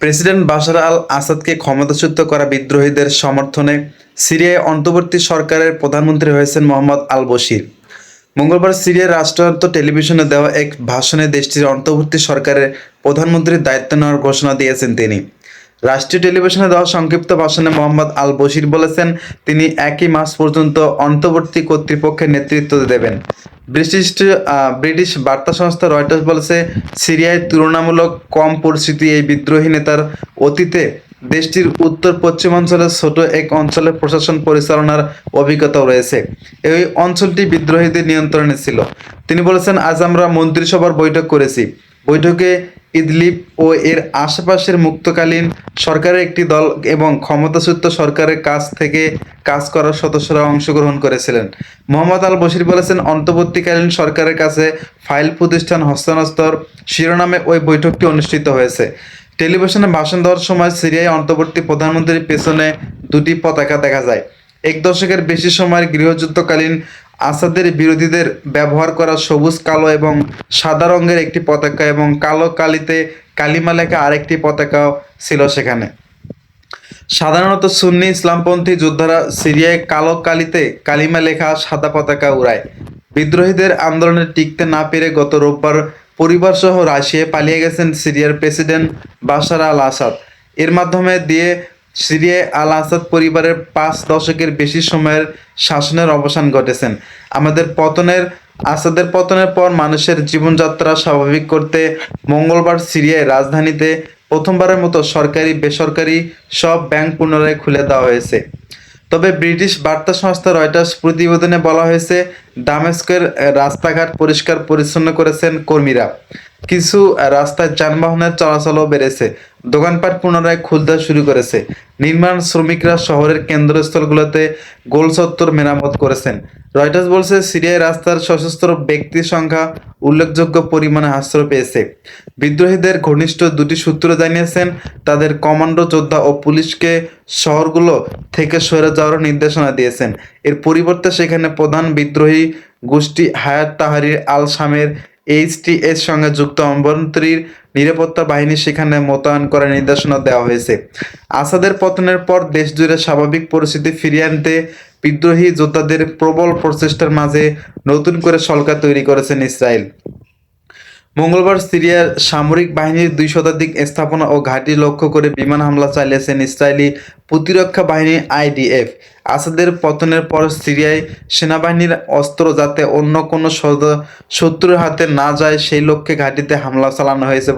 President Bashar আল আসাদকে ক্ষমতাচ্যুত করা বিদ্রোহীদের সমর্থনে সিরিয়ায় অন্তর্বর্তী সরকারের প্রধানমন্ত্রী হয়েছেন মোহাম্মদ আল বশির। মঙ্গলবার সিরিয়ার রাষ্ট্রায়ত্ত টেলিভিশনে দেওয়া এক ভাষণে দেশটির অন্তর্বর্তী সরকারের প্রধানমন্ত্রীর দায়িত্ব নেওয়ার ঘোষণা দিয়েছেন তিনি। রাষ্ট্রীয় টেলিভিশনে দেওয়া সংক্ষিপ্ত ভাষণে মোহাম্মদ আল বশির বলেছেন, তিনি একই মাস পর্যন্ত অন্তর্বর্তী কর্তৃপক্ষের নেতৃত্ব দেবেন। ব্রিটিশ ব্রিটিশ বার্তা সংস্থা রয়টার্স বলেছে, সিরিয়ায় তুলনামূলক কম পরিস্থিতি এই বিদ্রোহী নেতার অতীতে দেশটির উত্তর পশ্চিমাঞ্চলের ছোট এক অঞ্চলের প্রশাসন পরিচালনার অভিজ্ঞতাও রয়েছে। এই অঞ্চলটি বিদ্রোহীদের নিয়ন্ত্রণে ছিল। তিনি বলেছেন, আজ আমরা মন্ত্রিসভার বৈঠক করেছি। বৈঠকে ইদলিব ও এর আশেপাশের মুক্তকালীন সরকারের একটি দল এবং ক্ষমতাচ্যুত সরকারের কাছ থেকে কাজ করার সদস্যরা অংশগ্রহণ করেছিলেন। মোহাম্মদ আল বশির বলেছেন, অন্তর্বর্তীকালীন সরকারের কাছে ফাইল প্রতিষ্ঠান হস্তান্তর শিরোনামে ওই বৈঠকটি অনুষ্ঠিত হয়েছে। টেলিভিশনে ভাষণ দেওয়ার সময় সিরিয়ায় অন্তর্বর্তী প্রধানমন্ত্রীর পেছনে দুটি পতাকা দেখা যায়। এক দশকের বেশি সময়ের গৃহযুদ্ধকালীন আসাদের বিরোধীদের ব্যবহার করা সবুজ, কালো এবং সাদা রঙের একটি পতাকা এবং কালো কালিতে কালিমা লেখা আরেকটি পতাকাও ছিল সেখানে। সাধারণত সুন্নি ইসলামপন্থী যোদ্ধারা সিরিয়ায় কালো কালিতে কালিমা লেখা সাদা পতাকা উড়ায়। বিদ্রোহীদের আন্দোলনে টিকতে না পেরে গত রোববার পরিবারসহ রাশিয়ায় পালিয়ে গেছেন সিরিয়ার প্রেসিডেন্ট বাশার আল আসাদ। এর মাধ্যমে দিয়ে সিরিয়ায় আল আসাদ পরিবারের পাঁচ দশকের বেশি সময়ের শাসনের অবসান ঘটেছেন। আমাদের পতনের, আসাদের পতনের পর মানুষের জীবনযাত্রা স্বাভাবিক করতে মঙ্গলবার সিরিয়ায় রাজধানীতে প্রথমবারের মতো সরকারি বেসরকারি সব ব্যাংক পুনরায় খুলে দেওয়া হয়েছে। তবে ব্রিটিশ বার্তা সংস্থা রয়টার্স প্রতিবেদনে বলা হয়েছে, দামেস্কের রাস্তাঘাট পরিষ্কার পরিচ্ছন্ন করেছেন কর্মীরা। কিছু রাস্তায় যানবাহনের চলাচলও বেড়েছে। দোকানপাট পুনরায় খুলতে শুরু করেছে। নির্মাণ শ্রমিকরা শহরের কেন্দ্রস্থলগুলোতে গোল চত্বর মেরামত করেছেন। রয়টার্স বলছে, সিরিয়ায় রাস্তার সশস্ত্র ব্যক্তির সংখ্যা উল্লেখযোগ্য পরিমাণে হ্রাস পেয়েছে। বিদ্রোহীদের ঘনিষ্ঠ দুটি সূত্র জানিয়েছেন, তাদের কমান্ডো যোদ্ধা ও পুলিশকে শহরগুলো থেকে সরে যাওয়ার নির্দেশনা দিয়েছেন। এর পরিবর্তে সেখানে প্রধান বিদ্রোহী গোষ্ঠী হায়াত তাহারির আল শামের এইচটিএস সঙ্গে যুক্ত অভ্যন্তরীণ নিরাপত্তা বাহিনী সেখানে মোতায়েন করার নির্দেশনা দেওয়া হয়েছে। আসাদের পতনের পর দেশজুড়ে স্বাভাবিক পরিস্থিতি ফিরিয়ে আনতে বিদ্রোহী যোদ্ধাদের প্রবল প্রচেষ্টার মাঝে নতুন করে সরকার তৈরি করেছেন ইসরায়েল। মঙ্গলবার সিরিয়ার সামরিক বাহিনীর দুই শতাধিক স্থাপনা ও ঘাঁটি লক্ষ্য করে বিমান হামলা চালিয়েছেন ইসরায়েলি প্রতিরক্ষা বাহিনী আইডিএফ। আসাদের পতনের পর সিরিয়ায় সেনাবাহিনীর অস্ত্র যাতে অন্য কোনো শত্রুর হাতে না যায়, সেই লক্ষ্যে ঘাঁটিতে হামলা চালানো হয়েছে